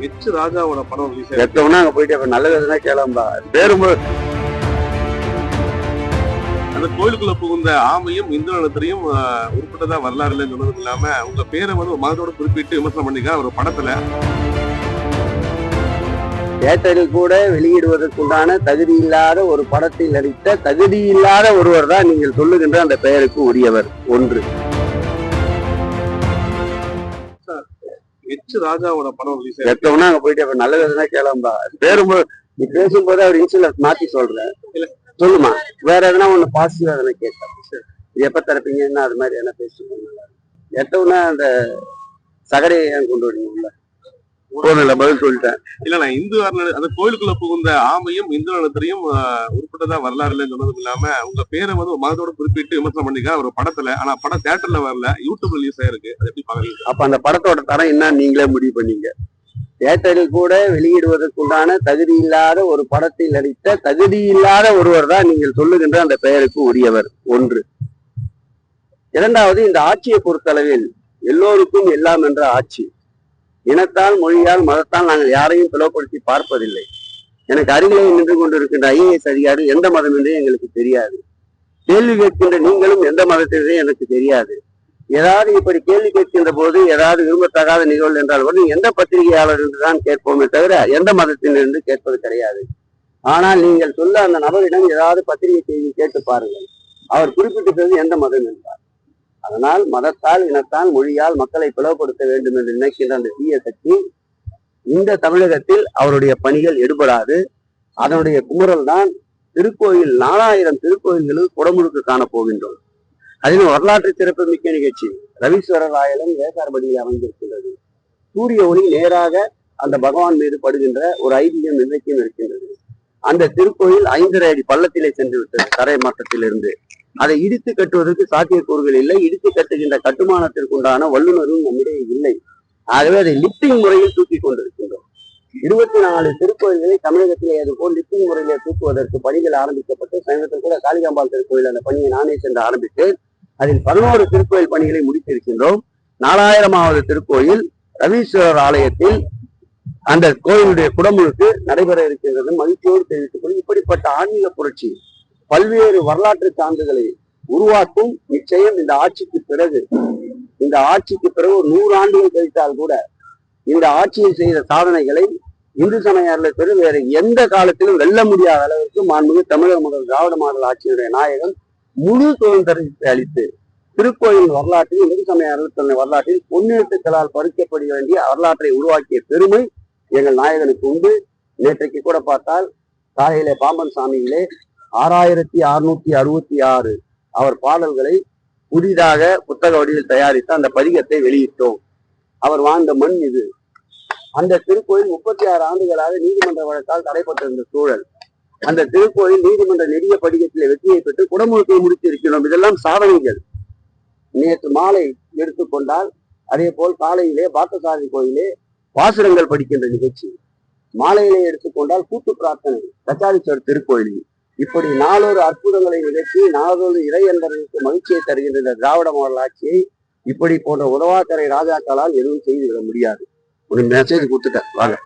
H ராஜாவோட படம் release செத்தவனா அங்க போயிட்டு நல்லது எதுனா கேளம்பா பேரும் அந்த கோயிலுக்குள்ள புகுந்த ஆமையும் இந்து நிலத்திலையும் உருப்பட்டதா வரலாறு இல்லைன்னு சொன்னது இல்லாம உங்க பேரை வந்து ஒரு மதத்தோட குறிப்பிட்டு விமர்சனம் பண்ணிக்க ஒரு படத்துல. தேட்டரில் கூட வெளியிடுவதற்குண்டான தகுதி இல்லாத ஒரு படத்தில் நடித்த தகுதி இல்லாத ஒருவர் தான் நீங்கள் சொல்லுகின்ற அந்த பெயருக்கு உரியவர். ஒன்று. எச் ராஜாவோட படம் ரிலீஸ் செத்தவனா அங்க போயிட்டு நல்லது எதுனா கேளம்பா. பேரும் நீ பேசும்போது அவர் இன்சூரன்ஸ் மாத்தி சொல்றேன். சொல்லுமா. வேற எதனா ஒண்ணு பாசிட்டிவா எதனா இது எப்ப திறப்பீங்கன்னா அது மாதிரி என்ன பேசுவோம் எத்தவனா அந்த சகடையை கொண்டு வரீங்க உள்ள? போன பதில் சொல்லிட்டேன். இல்ல நான் இந்து அறநிலை- அந்த கோயிலுக்குள்ள புகுந்த ஆமையும் இந்து நலத்திலையும் உருப்பட்டதா வரலாறு இல்லைன்னு இல்லாம உங்க பேரை வந்து ஒரு மதத்தோட குறிப்பிட்டு விமர்சனம் பண்ணிக்க ஒரு படத்துல ஆனா படம் தேட்டர்ல வரல யூடியூப்ல ரிலீஸ் ஆயிருக்கு. அது எப்படி பாக்குறீங்க? அப்ப அந்த படத்தோட தரம் என்ன நீங்களே முடிவு பண்ணீங்க? தியேட்டரில் கூட வெளியிடுவதற்குண்டான தகுதி இல்லாத ஒரு படத்தில் நடித்த தகுதி இல்லாத ஒருவர் தான் நீங்கள் சொல்லுகின்ற அந்த பெயருக்கு உரியவர். ஒன்று. இரண்டாவது இந்த ஆட்சியை பொறுத்தளவில் எல்லோருக்கும் எல்லாம் என்ற ஆட்சி. இனத்தால் மொழியால் மதத்தால் நாங்கள் யாரையும் பிளவுபடுத்தி பார்ப்பதில்லை. எனக்கு அருகிலே நின்று கொண்டிருக்கின்ற ஐஏஎஸ் அதிகாரி எந்த மதம் என்றே எங்களுக்கு தெரியாது. கேள்வி கேட்கின்ற நீங்களும் எந்த மதத்தினரே எனக்கு தெரியாது. ஏதாவது இப்படி கேள்வி கேட்கின்ற போது ஏதாவது விரும்பத்தகாத நிகழ்வு என்றால் கூட எந்த பத்திரிகையாளர் தான் கேட்போமே தவிர எந்த மதத்தினர் என்று கேட்பது கிடையாது. ஆனால் நீங்கள் சொல்ல அந்த நபரிடம் ஏதாவது பத்திரிகை செய்தி கேட்டு பாருங்கள். அவர் குறிப்பிட்டிருக்கிறது எந்த மதம் என்றார் அதனால் மதத்தால் இனத்தால் மொழியால் மக்களை பிளவுபடுத்த வேண்டும் என்று நினைக்கின்ற அந்த தீய சக்தி இந்த தமிழகத்தில் அவருடைய பணிகள் எடுபடாது. அதனுடைய குமுறல் தான் திருக்கோயில் நாலாயிரம் திருக்கோயில்களும் குடமுழுக்கு காணப்போகின்றோம். அதிலும் வரலாற்று சிறப்புமிக்க நிகழ்ச்சி. ரவீஸ்வரர் ஆயலும் வேசார்படியில் அமைந்திருக்கின்றது. சூரிய ஒளி நேராக அந்த பகவான் மீது படுகின்ற ஒரு ஐதீகம் இன்றைக்கும் இருக்கின்றது. அந்த திருக்கோயில் ஐந்தரை அடி பள்ளத்திலே சென்று விட்டது தரை மட்டத்திலிருந்து அதை இடித்து கட்டுவதற்கு சாத்தியக்கூறுகள் இல்லை. இடித்து கட்டுகின்ற கட்டுமானத்திற்குண்டான வல்லுநரும் நம்மிடையே இல்லை. ஆகவே அதை லிப்டிங் முறையில் தூக்கி கொண்டிருக்கின்றோம். இருபத்தி நாலு திருக்கோயில்களை தமிழகத்திலே அதுபோல் லிப்டிங் முறையிலே தூக்குவதற்கு பணிகள் ஆரம்பிக்கப்பட்டு சமீபத்தில் கூட காளிகாம்பாள் திருக்கோயில் அந்த பணியை நானே சென்று ஆரம்பித்தேன். அதில் பதினோரு திருக்கோயில் பணிகளை முடித்திருக்கின்றோம். நாலாயிரமாவது திருக்கோயில் ரவீஸ்வரர் ஆலயத்தில் அந்த கோயிலுடைய குடமுழுக்கு நடைபெற இருக்கின்றது. மகிழ்ச்சியோடு தெரிவித்துக் கொண்டு இப்படிப்பட்ட ஆன்மீக புரட்சி பல்வேறு வரலாற்று சான்றுகளை உருவாக்கும் நிச்சயம் இந்த ஆட்சிக்கு பிறகு. இந்த ஆட்சிக்கு பிறகு ஒரு நூறு ஆண்டுகள் கழித்தால் கூட இந்த ஆட்சியை செய்த சாதனைகளை இந்து சமய பெரும் வேறு எந்த காலத்திலும் வெல்ல முடியாத அளவிற்கு மாண்புமிகு தமிழக முதல் திராவிட மாடல் ஆட்சியுடைய நாயகன் முழு சுதந்திரத்தை அளித்து திருக்கோயில் வரலாற்றில் இந்து சமய அறநிலையத்துறை வரலாற்றில் பொன்னெழுத்துக்களால் பறிக்கப்பட வேண்டிய வரலாற்றை உருவாக்கிய பெருமை எங்கள் நாயகனுக்கு உண்டு. நேற்றைக்கு கூட பார்த்தால் காலையிலே பாம்பன் சாமியிலே ஆறாயிரத்தி அறுநூத்தி அறுபத்தி ஆறு அவர் பாடல்களை புதிதாக புத்தக வடிவில் தயாரித்து அந்த பதிகத்தை வெளியிட்டோம். அவர் வாழ்ந்த மண் இது. அந்த திருக்கோயில் முப்பத்தி ஆறு ஆண்டுகளாக நீதிமன்ற வழக்கால் தடைப்பட்டிருந்த சூழல். அந்த திருக்கோயில் நீதிமன்ற நெடிய படிகத்தில் வெற்றியை பெற்று குடமுழுக்கை முடித்திருக்கிறோம். இதெல்லாம் சாதனைகள். நேற்று மாலை எடுத்துக்கொண்டால் அதே போல் காலையிலே பாத்தசாரி கோயிலே பாசுரங்கள் படிக்கின்ற நிகழ்ச்சி. மாலையிலே எடுத்துக்கொண்டால் கூட்டு பிரார்த்தனை. கச்சாரீஸ்வரர் திருக்கோயிலில். இப்படி நாளொரு அற்புதங்களை நிகழ்த்தி நாளொரு இறை மகிழ்ச்சியை தருகின்ற இந்த திராவிட மாடல் ஆட்சியை இப்படி போன்ற உதவாக்கரை ராஜாக்களால் எதுவும் செய்துவிட முடியாது. ஒரு மெசேஜ் கொடுத்துட்டேன். வாங்க.